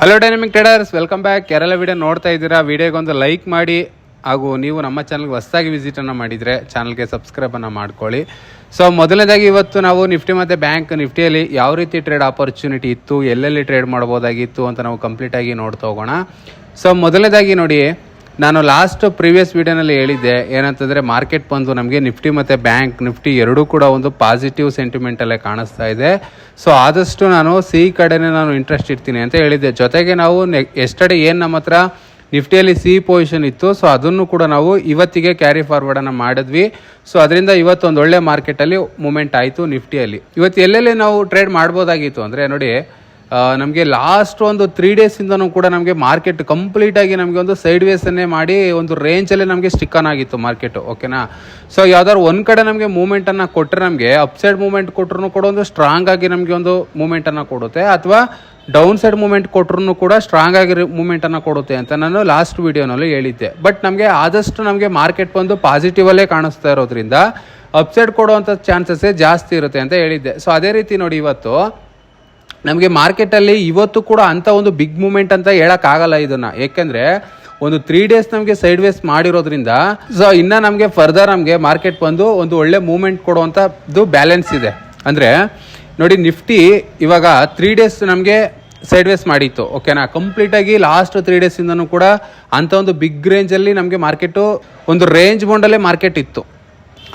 Hello dynamic traders welcome back Kerala video ನೋಡ್ತಾ ಇದ್ದೀರಾ ವಿಡಿಯೋಗೊಂದು like ಮಾಡಿ. ಹಾಗೂ ನೀವು ನಮ್ಮ ಚಾನಲ್ಗೆ ಹೊಸದಾಗಿ ವಿಸಿಟನ್ನು ಮಾಡಿದರೆ ಚಾನಲ್ಗೆ ಸಬ್ಸ್ಕ್ರೈಬನ್ನು ಮಾಡ್ಕೊಳ್ಳಿ. ಸೊ ಮೊದಲನೇದಾಗಿ ಇವತ್ತು ನಾವು ನಿಫ್ಟಿ ಮತ್ತು ಬ್ಯಾಂಕ್ ನಿಫ್ಟಿಯಲ್ಲಿ ಯಾವ ರೀತಿ ಟ್ರೇಡ್ ಆಪರ್ಚುನಿಟಿ ಇತ್ತು, ಎಲ್ಲೆಲ್ಲಿ ಟ್ರೇಡ್ ಮಾಡ್ಬೋದಾಗಿತ್ತು ಅಂತ ನಾವು ಕಂಪ್ಲೀಟಾಗಿ ನೋಡ್ತಾ ಹೋಗೋಣ. ಸೊ ಮೊದಲನೇದಾಗಿ ನೋಡಿ ನಾನು ಲಾಸ್ಟ್ ಪ್ರೀವಿಯಸ್ ವೀಡಿಯೋನಲ್ಲಿ ಹೇಳಿದ್ದೆ, ಏನಂತಂದರೆ ಮಾರ್ಕೆಟ್ ಬಂದು ನಮಗೆ ನಿಫ್ಟಿ ಮತ್ತು ಬ್ಯಾಂಕ್ ನಿಫ್ಟಿ ಎರಡೂ ಕೂಡ ಒಂದು ಪಾಸಿಟಿವ್ ಸೆಂಟಿಮೆಂಟಲ್ಲೇ ಕಾಣಿಸ್ತಾ ಇದೆ. ಸೊ ಆದಷ್ಟು ನಾನು ಸಿ ಕಡೆನೇ ನಾನು ಇಂಟ್ರೆಸ್ಟ್ ಇರ್ತೀನಿ ಅಂತ ಹೇಳಿದ್ದೆ. ಜೊತೆಗೆ ನಾವು ಎಸ್ಟರ್ಡೇ ಏನು ನಮ್ಮ ಹತ್ರ ನಿಫ್ಟಿಯಲ್ಲಿ ಸಿ ಪೊಸಿಷನ್ ಇತ್ತು ಸೊ ಅದನ್ನು ಕೂಡ ನಾವು ಇವತ್ತಿಗೆ ಕ್ಯಾರಿ ಫಾರ್ವರ್ಡನ್ನು ಮಾಡಿದ್ವಿ. ಸೊ ಅದರಿಂದ ಇವತ್ತೊಂದು ಒಳ್ಳೆ ಮಾರ್ಕೆಟಲ್ಲಿ ಮೂಮೆಂಟ್ ಆಯಿತು ನಿಫ್ಟಿಯಲ್ಲಿ. ಇವತ್ತು ಎಲ್ಲೆಲ್ಲಿ ನಾವು ಟ್ರೇಡ್ ಮಾಡ್ಬೋದಾಗಿತ್ತು ಅಂದರೆ ನೋಡಿ ನಮಗೆ ಲಾಸ್ಟ್ ಒಂದು ತ್ರೀ ಡೇಸಿಂದನೂ ಕೂಡ ನಮಗೆ ಮಾರ್ಕೆಟ್ ಕಂಪ್ಲೀಟಾಗಿ ನಮಗೆ ಒಂದು ಸೈಡ್ ವೇಸನ್ನೇ ಮಾಡಿ ಒಂದು ರೇಂಜಲ್ಲೇ ನಮಗೆ ಸ್ಟಿಕ್ಕನ್ ಆಗಿತ್ತು ಮಾರ್ಕೆಟು ಓಕೆನಾ ಸೊ ಯಾವ್ದಾದ್ರು ಒಂದು ಕಡೆ ನಮಗೆ ಮೂಮೆಂಟನ್ನು ಕೊಟ್ಟರೆ ನಮಗೆ ಅಪ್ಸೈಡ್ ಮೂಮೆಂಟ್ ಕೊಟ್ಟರು ಕೂಡ ಒಂದು ಸ್ಟ್ರಾಂಗ್ ಆಗಿ ನಮಗೆ ಒಂದು ಮೂಮೆಂಟನ್ನು ಕೊಡುತ್ತೆ, ಅಥವಾ ಡೌನ್ ಸೈಡ್ ಮೂಮೆಂಟ್ ಕೊಟ್ಟರು ಕೂಡ ಸ್ಟ್ರಾಂಗ್ ಆಗಿ ಮೂಮೆಂಟನ್ನು ಕೊಡುತ್ತೆ ಅಂತ ನಾನು ಲಾಸ್ಟ್ ವಿಡಿಯೋನಲ್ಲಿ ಹೇಳಿದ್ದೆ. ಬಟ್ ನಮಗೆ ಆದಷ್ಟು ನಮಗೆ ಮಾರ್ಕೆಟ್ ಬಂದು ಪಾಸಿಟಿವಲ್ಲೇ ಕಾಣಿಸ್ತಾ ಇರೋದ್ರಿಂದ ಅಪ್ಸೈಡ್ ಕೊಡುವಂಥ ಚಾನ್ಸಸ್ಸೇ ಜಾಸ್ತಿ ಇರುತ್ತೆ ಅಂತ ಹೇಳಿದ್ದೆ. ಸೊ ಅದೇ ರೀತಿ ನೋಡಿ ಇವತ್ತು ನಮಗೆ ಮಾರ್ಕೆಟಲ್ಲಿ ಇವತ್ತು ಕೂಡ ಅಂಥ ಒಂದು ಬಿಗ್ ಮೂಮೆಂಟ್ ಅಂತ ಹೇಳೋಕ್ಕಾಗಲ್ಲ ಇದನ್ನು. ಏಕೆಂದರೆ ಒಂದು ತ್ರೀ ಡೇಸ್ ನಮಗೆ ಸೈಡ್ ವೇಸ್ ಮಾಡಿರೋದ್ರಿಂದ ಸೊ ಇನ್ನು ನಮಗೆ ಫರ್ದರ್ ನಮಗೆ ಮಾರ್ಕೆಟ್ ಬಂದು ಒಂದು ಒಳ್ಳೆ ಮೂಮೆಂಟ್ ಕೊಡುವಂಥದ್ದು ಬ್ಯಾಲೆನ್ಸ್ ಇದೆ. ಅಂದರೆ ನೋಡಿ ನಿಫ್ಟಿ ಇವಾಗ ತ್ರೀ ಡೇಸ್ ನಮಗೆ ಸೈಡ್ ವೇಸ್ ಮಾಡಿತ್ತು ಓಕೆನಾ ಕಂಪ್ಲೀಟಾಗಿ ಲಾಸ್ಟ್ ತ್ರೀ ಡೇಸಿಂದನೂ ಕೂಡ ಅಂಥ ಒಂದು ಬಿಗ್ ರೇಂಜಲ್ಲಿ ನಮಗೆ ಮಾರ್ಕೆಟು ಒಂದು ರೇಂಜ್ ಬೌಂಡಲ್ಲೇ ಮಾರ್ಕೆಟ್ ಇತ್ತು.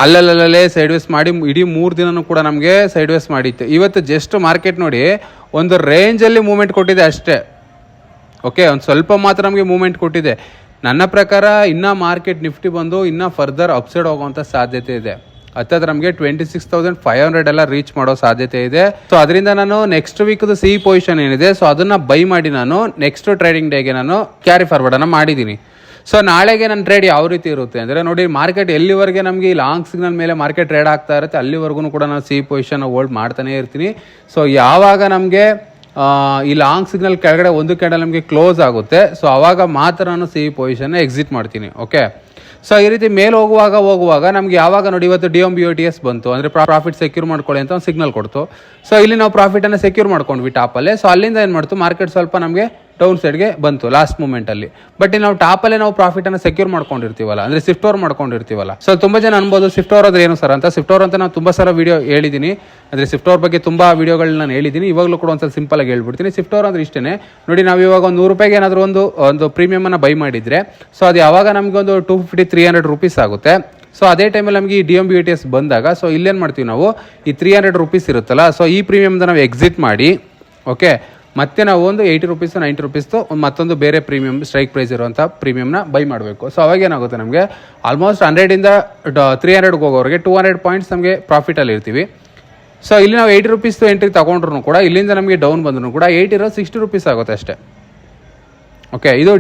ಅಲ್ಲಲ್ಲಲ್ಲೇ ಸೈಡ್ ವೇಸ್ ಮಾಡಿ, ಇಡೀ ಮೂರು ದಿನನೂ ಕೂಡ ನಮಗೆ ಸೈಡ್ ವೇಸ್ ಮಾಡಿತ್ತು. ಇವತ್ತು ಜಸ್ಟ್ ಮಾರ್ಕೆಟ್ ನೋಡಿ, ಒಂದು ರೇಂಜಲ್ಲಿ ಮೂಮೆಂಟ್ ಕೊಟ್ಟಿದೆ ಅಷ್ಟೇ. ಓಕೆ ಒಂದು ಸ್ವಲ್ಪ ಮಾತ್ರ ನಮಗೆ ಮೂಮೆಂಟ್ ಕೊಟ್ಟಿದೆ. ನನ್ನ ಪ್ರಕಾರ ಇನ್ನೂ ಮಾರ್ಕೆಟ್ ನಿಫ್ಟಿ ಬಂದು ಇನ್ನೂ ಫರ್ದರ್ ಅಪ್ಸೈಡ್ ಹೋಗುವಂಥ ಸಾಧ್ಯತೆ ಇದೆ. ಹತ್ತತ್ರ ನಮಗೆ twenty six thousand five hundred ಎಲ್ಲ ರೀಚ್ ಮಾಡೋ ಸಾಧ್ಯತೆ ಇದೆ. ಸೊ ಅದರಿಂದ ನಾನು ನೆಕ್ಸ್ಟ್ ವೀಕ್ದು ಸಿ ಪೊಸಿಷನ್ ಏನಿದೆ ಸೊ ಅದನ್ನು ಬೈ ಮಾಡಿ ನಾನು ನೆಕ್ಸ್ಟ್ ಟ್ರೇಡಿಂಗ್ ಡೇಗೆ ನಾನು ಕ್ಯಾರಿ ಫಾರ್ವರ್ಡನ್ನು ಮಾಡಿದ್ದೀನಿ. ಸೊ ನಾಳೆಗೆ ನನ್ನ ಟ್ರೇಡ್ ಯಾವ ರೀತಿ ಇರುತ್ತೆ ಅಂದರೆ ನೋಡಿ ಮಾರ್ಕೆಟ್ ಎಲ್ಲಿವರೆಗೆ ನಮಗೆ ಈ ಲಾಂಗ್ ಸಿಗ್ನಲ್ ಮೇಲೆ ಮಾರ್ಕೆಟ್ ಟ್ರೇಡ್ ಆಗ್ತಾ ಇರುತ್ತೆ, ಅಲ್ಲಿವರೆಗೂ ಕೂಡ ನಾನು ಸಿ ಪೊಸಿಷನ್ ಹೋಲ್ಡ್ ಮಾಡ್ತಾನೆ ಇರ್ತೀನಿ. ಸೊ ಯಾವಾಗ ನಮಗೆ ಈ ಲಾಂಗ್ ಸಿಗ್ನಲ್ ಕೆಳಗಡೆ ಒಂದು ಕ್ಯಾಂಡಲ್ ನಮಗೆ ಕ್ಲೋಸ್ ಆಗುತ್ತೆ ಸೊ ಆವಾಗ ಮಾತ್ರ ನಾನು ಸಿ ಪೊಸಿಷನ್ ಎಕ್ಸಿಟ್ ಮಾಡ್ತೀನಿ ಓಕೆ ಸೊ ಈ ರೀತಿ ಮೇಲೆ ಹೋಗುವಾಗ ಹೋಗುವಾಗ ನಮ್ಗೆ ಯಾವಾಗ ನೋಡಿ, ಇವತ್ತು D M B O T S ಬಂತು, ಅಂದರೆ ಪ್ರಾಫಿಟ್ ಸೆಕ್ಯೂರ್ ಮಾಡ್ಕೊಳ್ಳಿ ಅಂತ ಒಂದು ಸಿಗ್ನಲ್ ಕೊಡ್ತು. ಸೊ ಇಲ್ಲಿ ನಾವು ಪ್ರಾಫಿಟನ್ನು ಸೆಕ್ಯೂರ್ ಮಾಡ್ಕೊಂಡ್ವಿ ಟಾಪಲ್ಲೇ ಸೊ ಅಲ್ಲಿಂದ ಏನು ಮಾಡ್ತು ಮಾರ್ಕೆಟ್ ಸ್ವಲ್ಪ ನಮಗೆ ಡೌನ್ ಸೈಡ್ಗೆ ಬಂತು ಲಾಸ್ಟ್ ಮೂಮೆಂಟಲ್ಲಿ ಬಟ್ ನಾವು ಟಾಪಲ್ಲೇ ನಾವು ಪ್ರಾಫಿಟನ್ನು ಸೆಕ್ಯೂರ್ ಮಾಡ್ಕೊಂಡಿರ್ತೀವಲ್ಲ, ಅಂದರೆ ಸ್ವಿಫ್ಟ್ ಓವರ್ ಮಾಡ್ಕೊಂಡಿರ್ತೀವಲ್ಲ. ಸೊ ತುಂಬ ಜನ ಅನ್ಬೋದು ಸ್ವಿಫ್ಟ್ ಓವರ್ ಅಂದ್ರೆ ಏನು ಸರ್ ಅಂತ. ಸ್ವಿಫ್ಟ್ ಓವರ್ ಅಂತ ನಾನು ತುಂಬ ಸಲ ವಿಡಿಯೋ ಹೇಳಿದ್ದೀನಿ ಅಂದರೆ ಸ್ವಿಫ್ಟ್ ಓವರ್ ಬಗ್ಗೆ ತುಂಬ ವಿಡಿಯೋಗಳನ್ನ ನಾನು ಹೇಳಿದ್ದೀನಿ ಇವಾಗಲೂ ಕೂಡ ಒಂದ್ಸಲ ಸಿಂಪಲ್ ಆಗಿ ಹೇಳ್ಬಿಡ್ತೀನಿ. ಸ್ವಿಫ್ಟ್ ಓವರ್ ಅಂದ್ರೆ ಇಷ್ಟೇ ನೋಡಿ, ನಾವು ಇವಾಗ ಒಂದು ನೂರು ರೂಪಾಯಿಗೆ ಏನಾದರೂ ಒಂದು ಒಂದು ಪ್ರೀಮಿಯಮನ್ನು ಬೈ ಮಾಡಿದರೆ ಸೊ ಅದು ಯಾವಾಗ ನಮಗೆ ಒಂದು two fifty three hundred rupees ಆಗುತ್ತೆ. ಸೊ ಅದೇ ಟೈಮಲ್ಲಿ ನಮಗೆ ಈ D M B T S ಬಂದಾಗ ಸೊ ಇಲ್ಲೇನು ಮಾಡ್ತೀವಿ ನಾವು? ಈ ತ್ರೀ ಹಂಡ್ರೆಡ್ ರುಪೀಸ್ ಇರುತ್ತಲ್ಲ ಸೊ ಈ ಪ್ರೀಮಿಯಮ್ದ ನಾವು ಎಕ್ಸಿಟ್ ಮಾಡಿ ಓಕೆ ಮತ್ತೆ ನಾವು ಒಂದು ಏಯ್ಟಿ ರುಪೀಸ್ ನೈಂಟಿ ರುಪೀಸ್ದು ಮತ್ತೊಂದು ಬೇರೆ ಪ್ರೀಮಿಯಮ್ ಸ್ಟ್ರೈಕ್ ಪ್ರೈಸ್ ಇರುವಂಥ ಪ್ರೀಮಿಯಮ್ನ ಬೈ ಮಾಡಬೇಕು. ಸೊ ಅವಾಗ ಏನಾಗುತ್ತೆ ನಮಗೆ? ಆಲ್ಮೋಸ್ಟ್ ಹಂಡ್ರೆಡಿಂದ ತ್ರೀ ಹಂಡ್ರೆಡ್ಗೆ ಹೋಗೋರಿಗೆ ಟೂ ಹಂಡ್ರೆಡ್ ಪಾಯಿಂಟ್ಸ್ ನಮಗೆ ಪ್ರಾಫಿಟಲ್ಲಿ ಇರ್ತೀವಿ. ಸೊ ಇಲ್ಲಿ ನಾವು ಏಯ್ಟಿ ರುಪೀಸ್ದು ಎಂಟ್ರಿ ತಗೊಂಡ್ರು ಕೂಡ, ಇಲ್ಲಿಂದ ನಮಗೆ ಡೌನ್ ಬಂದ್ರು ಕೂಡ ಏಯ್ಟಿ ಇರೋ ಸಿಕ್ಸ್ಟಿ ರುಪೀಸ್ ಆಗುತ್ತೆ ಅಷ್ಟೇ. ಓಕೆ ಇದು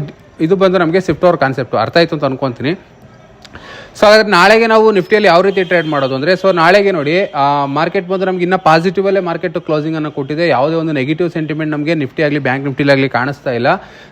ಇದು ಬಂದು ನಮಗೆ ಸಿಫ್ಟ್ ಅವರ್ ಕಾನ್ಸೆಪ್ಟು ಅರ್ಥ ಆಯಿತು ಅಂತ ಅನ್ಕೊತೀನಿ. ಸೊ ಹಾಗಾದ್ರೆ ನಾಳೆಗೆ ನಾವು ನಿಫ್ಟಿಯಲ್ಲಿ ಯಾವ ರೀತಿ ಟ್ರೇಡ್ ಮಾಡೋದು ಅಂದರೆ ಸೊ ನಾಳೆಗೆ ನೋಡಿ ಮಾರ್ಕೆಟ್ ಬಂದು ನಮ್ಗೆ ಇನ್ನೂ ಪಾಸಿಟಿವಲ್ಲೇ ಮಾರ್ಕೆಟ್ ಕ್ಲೋಸಿಂಗ್ ಅನ್ನು ಕೊಟ್ಟಿದೆ. ಯಾವುದೇ ಒಂದು ನೆಗೆಟಿವ್ ಸೆಂಟಿಮೆಂಟ್ ನಮಗೆ ನಿಫ್ಟಿ ಆಗಲಿ ಬ್ಯಾಂಕ್ ನಿಫ್ಟಿಲಿ ಆಗಲಿ ಕಾಣಿಸ್ತಾ ಇಲ್ಲ.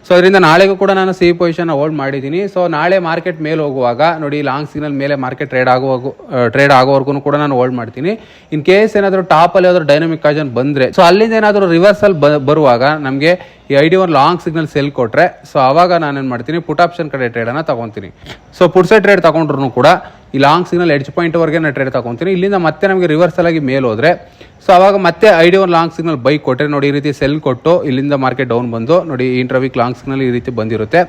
ಸೊ ಅದರಿಂದ ನಾಳೆಗೂ ಕೂಡ ನಾನು ಸಿ ಪೊಸಿಷನ್ ಹೋಲ್ಡ್ ಮಾಡಿದ್ದೀನಿ. ಸೊ ನಾಳೆ ಮಾರ್ಕೆಟ್ ಮೇಲೆ ಹೋಗುವಾಗ, ನೋಡಿ ಲಾಂಗ್ ಸಿಗ್ನಲ್ ಮೇಲೆ ಮಾರ್ಕೆಟ್ ಟ್ರೇಡ್ ಆಗುವಾಗ ಟ್ರೇಡ್ ಆಗೋವರೆಗೂ ಕೂಡ ನಾನು ಹೋಲ್ಡ್ ಮಾಡ್ತೀನಿ. ಇನ್ ಕೇಸ್ ಏನಾದರೂ ಟಾಪಲ್ಲಿ ಯಾವ್ದಾದ್ರು ಡೈನಮಿಕ್ ಕಾಜನ್ ಬಂದರೆ ಸೊ ಅಲ್ಲಿಂದ ಏನಾದರೂ ರಿವರ್ಸಲ್ ಬರುವಾಗ ನಮಗೆ ಈ I D one long signal sell ಕೊಟ್ಟರೆ ಸೊ ಅವಾಗ ಏನು ಮಾಡ್ತೀನಿ ಪುಟ್ ಆಪ್ಷನ್ ಕಡೆ ಟ್ರೇಡನ್ನು ತಗೊತೀನಿ. ಸೊ ಪುಟ್ ಸೈಡ್ ಟ್ರೇಡ್ ತಗೊಂಡ್ರು ಕೂಡ ಈ ಲಾಂಗ್ ಸಿಗ್ನಲ್ ಎಡ್ಜ್ ಪಾಯಿಂಟ್ವರೆಗೆ ನಾನು ಟ್ರೇಡ್ ತಗೊತೀನಿ. ಇಲ್ಲಿಂದ ಮತ್ತೆ ನಮಗೆ ರಿವರ್ಸಲ್ ಆಗಿ ಮೇಲೆ ಹೋದರೆ ಸೊ ಅವಾಗ ಮತ್ತೆ ಐ ಡಿ ಒಂದು ಲಾಂಗ್ ಸಿಗ್ನಲ್ ಬೈಕ್ ಕೊಟ್ಟರೆ ನೋಡಿ ಈ ರೀತಿ ಸೆಲ್ ಕೊಟ್ಟು ಇಲ್ಲಿಂದ ಮಾರ್ಕೆಟ್ ಡೌನ್ ಬಂದು, ನೋಡಿ ಇಂಟ್ರವೀಕ್ ಲಾಂಗ್ ಸಿಗ್ನಲ್ ಈ ರೀತಿ ಬಂದಿರುತ್ತೆ.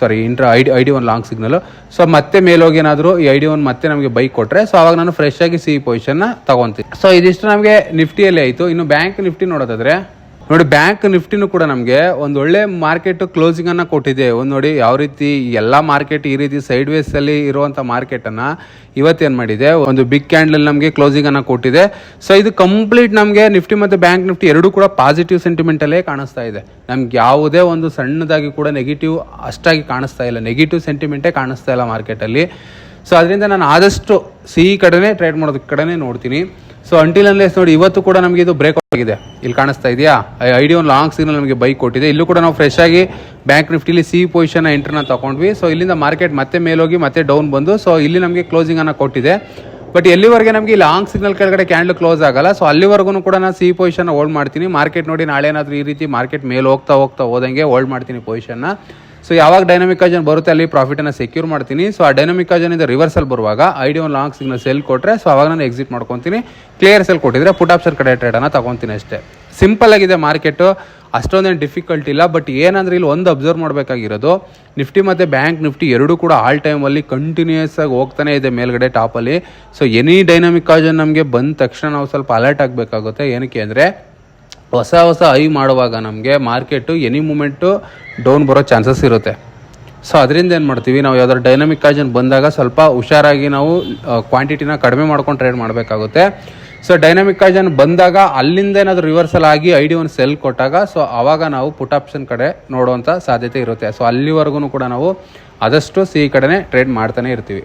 Sorry intra I I D one long signal so ಮತ್ತೆ ಮೇಲೋಗಿ ಏನಾದರೂ ಈ ಐ ಒನ್ ಮತ್ತೆ ನಮಗೆ ಬೈಕ್ ಕೊಟ್ಟರೆ ಸೊ ಅವಾಗ ನಾನು ಫ್ರೆಶ್ ಆಗಿ ಸಿ ಪೊಸಿಷನ್ನ ತಗೊತೀನಿ. ಸೊ ಇದಿಷ್ಟು ನಮಗೆ ನಿಫ್ಟಿಯಲ್ಲಿ ಆಯಿತು. ಇನ್ನು ಬ್ಯಾಂಕ್ ನಿಫ್ಟಿ ನೋಡೋದಾದ್ರೆ ನೋಡಿ ಬ್ಯಾಂಕ್ ನಿಫ್ಟಿನೂ ಕೂಡ ನಮಗೆ ಒಂದು ಒಳ್ಳೆ ಮಾರ್ಕೆಟ್ ಕ್ಲೋಸಿಂಗ್ ಅನ್ನ ಕೊಟ್ಟಿದೆ. ಒಂದು ನೋಡಿ, ಯಾವ ರೀತಿ ಎಲ್ಲ ಮಾರ್ಕೆಟ್ ಈ ರೀತಿ ಸೈಡ್ ವೇಸ್ ಅಲ್ಲಿ ಇರುವಂತ ಮಾರ್ಕೆಟ್ ಅನ್ನ ಇವತ್ತೇನ್ ಮಾಡಿದೆ? ಒಂದು ಬಿಗ್ ಕ್ಯಾಂಡಲ್ ನಮಗೆ ಕ್ಲೋಸಿಂಗ್ ಅನ್ನ ಕೊಟ್ಟಿದೆ. ಸೊ ಇದು ಕಂಪ್ಲೀಟ್ ನಮಗೆ ನಿಫ್ಟಿ ಮತ್ತು ಬ್ಯಾಂಕ್ ನಿಫ್ಟಿ ಎರಡೂ ಕೂಡ ಪಾಸಿಟಿವ್ ಸೆಂಟಿಮೆಂಟ್ ಅಲ್ಲೇ ಕಾಣಿಸ್ತಾ ಇದೆ. ನಮ್ಗೆ ಯಾವುದೇ ಒಂದು ಸಣ್ಣದಾಗಿ ಕೂಡ ನೆಗೆಟಿವ್ ಅಷ್ಟಾಗಿ ಕಾಣಿಸ್ತಾ ಇಲ್ಲ. ನೆಗೆಟಿವ್ ಸೆಂಟಿಮೆಂಟೇ ಕಾಣಿಸ್ತಾ ಇಲ್ಲ ಮಾರ್ಕೆಟಲ್ಲಿ ಸೊ ಅದರಿಂದ ನಾನು ಆದಷ್ಟು ಸಿಹಿ ಕಡೆನೇ ಟ್ರೇಡ್ ಮಾಡೋದಕ್ಕೆ ಕಡೆನೇ ನೋಡ್ತೀನಿ. ಸೊ ಅಂಟಿಲ್ ಅನ್ಲೆಸ್ ನೋಡಿ, ಇವತ್ತು ಕೂಡ ನಮಗೆ ಇದು ಬ್ರೇಕ್ ಆಗಿದೆ. ಇಲ್ಲಿ ಕಾಣಿಸ್ತಾ ಇದೆಯಾ? ಐ ಡಿ ಒಂದು ಲಾಂಗ್ ಸಿಗ್ನಲ್ ನಮಗೆ ಬೈಕ್ ಕೊಟ್ಟಿದೆ. ಇಲ್ಲೂ ಕೂಡ ನಾವು ಫ್ರೆಶ್ ಆಗಿ ಬ್ಯಾಂಕ್ ನಿಫ್ಟಿಲಿ ಸಿ ಪೊಸಿಷನ್ ಎಂಟ್ರನ್ನ ತಗೊಂಡ್ವಿ. ಸೊ ಇಲ್ಲಿಂದ ಮಾರ್ಕೆಟ್ ಮತ್ತೆ ಮೇಲೋಗಿ, ಮತ್ತೆ ಡೌನ್ ಬಂದು ಸೊ ಇಲ್ಲಿ ನಮಗೆ ಕ್ಲೋಸಿಂಗ್ ಅನ್ನ ಕೊಟ್ಟಿದೆ. ಬಟ್ ಎಲ್ಲಿವರೆಗೆ ನಮಗೆ ಲಾಂಗ್ ಸಿಗ್ನಲ್ ಕೆಳಗಡೆ ಕ್ಯಾಂಡಲ್ ಕ್ಲೋಸ್ ಆಗಲ್ಲ ಸೊ ಅಲ್ಲಿವರೆಗೂ ಕೂಡ ನಾನು ಸಿ ಪೊಸಿಷನ್ ಹೋಲ್ಡ್ ಮಾಡ್ತೀನಿ. ಮಾರ್ಕೆಟ್ ನೋಡಿ, ನಾಳೆ ಏನಾದರೂ ಈ ರೀತಿ ಮಾರ್ಕೆಟ್ ಮೇಲೆ ಹೋಗ್ತಾ ಹೋಗ್ತಾ ಹೋದಂಗೆ ಹೋಲ್ಡ್ ಮಾಡ್ತೀನಿ ಪೊಸಿಷನ್ನ ಸೊ ಯಾವಾಗ ಡೈನಾಮಿಕ್ ಕಾಜನ್ ಬರುತ್ತೆ ಅಲ್ಲಿ ಪ್ರಾಫಿಟನ್ನು ಸೆಕ್ಯೂರ್ ಮಾಡ್ತೀನಿ. ಸೊ ಆ ಡೈನಮಿಕ್ ಕಾಜನಿಂದ ರಿವರ್ಸಲ್ ಬರುವಾಗ ಐ ಡಿ ಒಂದು ಲಾಂಗ್ ಸಿಗ್ನಲ್ ಸೆಲ್ ಕೊಟ್ಟರೆ ಸೊ ಆವಾಗ ನಾನು ಎಕ್ಸಿಟ್ ಮಾಡ್ಕೊತೀನಿ. ಕ್ಲಿಯರ್ ಸೆಲ್ ಕೊಟ್ಟಿದ್ರೆ ಪುಟ್ ಆಪ್ಷನ್ ಕಡೆ ಟ್ರೇಡನ್ನು ತಗೊತೀನಿ ಅಷ್ಟೇ. ಸಿಂಪಲ್ ಆಗಿದೆ ಮಾರ್ಕೆಟು ಅಷ್ಟೊಂದೇನು ಡಿಫಿಕಲ್ಟ್ ಇಲ್ಲ ಬಟ್ ಏನಂದ್ರೆ ಇಲ್ಲಿ ಒಂದು ಅಬ್ಸರ್ವ್ ಮಾಡಬೇಕಾಗಿರೋದು, ನಿಫ್ಟಿ ಮತ್ತು ಬ್ಯಾಂಕ್ ನಿಫ್ಟಿ ಎರಡೂ ಕೂಡ ಆಲ್ ಟೈಮಲ್ಲಿ ಕಂಟಿನ್ಯೂಸ್ ಆಗಿ ಹೋಗ್ತಾನೆ ಇದೆ ಮೇಲ್ಗಡೆ ಟಾಪಲ್ಲಿ ಸೊ ಎನಿ ಡೈನಾಮಿಕ್ ಕಾಜನ್ ನಮಗೆ ಬಂದ ತಕ್ಷಣ ನಾವು ಸ್ವಲ್ಪ ಅಲರ್ಟ್ ಆಗಬೇಕಾಗುತ್ತೆ. ಏನಕ್ಕೆ ಅಂದರೆ ಹೊಸ ಹೊಸ ಐ ಮಾಡುವಾಗ ನಮಗೆ ಮಾರ್ಕೆಟು ಎನಿ ಮೂಮೆಂಟು ಡೌನ್ ಬರೋ ಚಾನ್ಸಸ್ ಇರುತ್ತೆ. ಸೊ ಅದರಿಂದ ಏನು ಮಾಡ್ತೀವಿ, ನಾವು ಯಾವ್ದಾದ್ರು ಡೈನಮಿಕ್ ಕಾಜನ್ ಬಂದಾಗ ಸ್ವಲ್ಪ ಹುಷಾರಾಗಿ ನಾವು ಕ್ವಾಂಟಿಟಿನ ಕಡಿಮೆ ಮಾಡ್ಕೊಂಡು ಟ್ರೇಡ್ ಮಾಡಬೇಕಾಗುತ್ತೆ. ಸೊ ಡೈನಮಿಕ್ ಕಾಜನ್ ಬಂದಾಗ ಅಲ್ಲಿಂದ ಏನಾದರೂ ರಿವರ್ಸಲ್ ಆಗಿ ಐ ಡಿ ಒಂದು ಸೆಲ್ ಕೊಟ್ಟಾಗ, ಸೊ ಆವಾಗ ನಾವು ಪುಟ್ ಆಪ್ಷನ್ ಕಡೆ ನೋಡುವಂಥ ಸಾಧ್ಯತೆ ಇರುತ್ತೆ. ಸೊ ಅಲ್ಲಿವರೆಗೂ ಕೂಡ ನಾವು ಆದಷ್ಟು ಸಿ ಕಡೆನೇ ಟ್ರೇಡ್ ಮಾಡ್ತಾನೆ ಇರ್ತೀವಿ.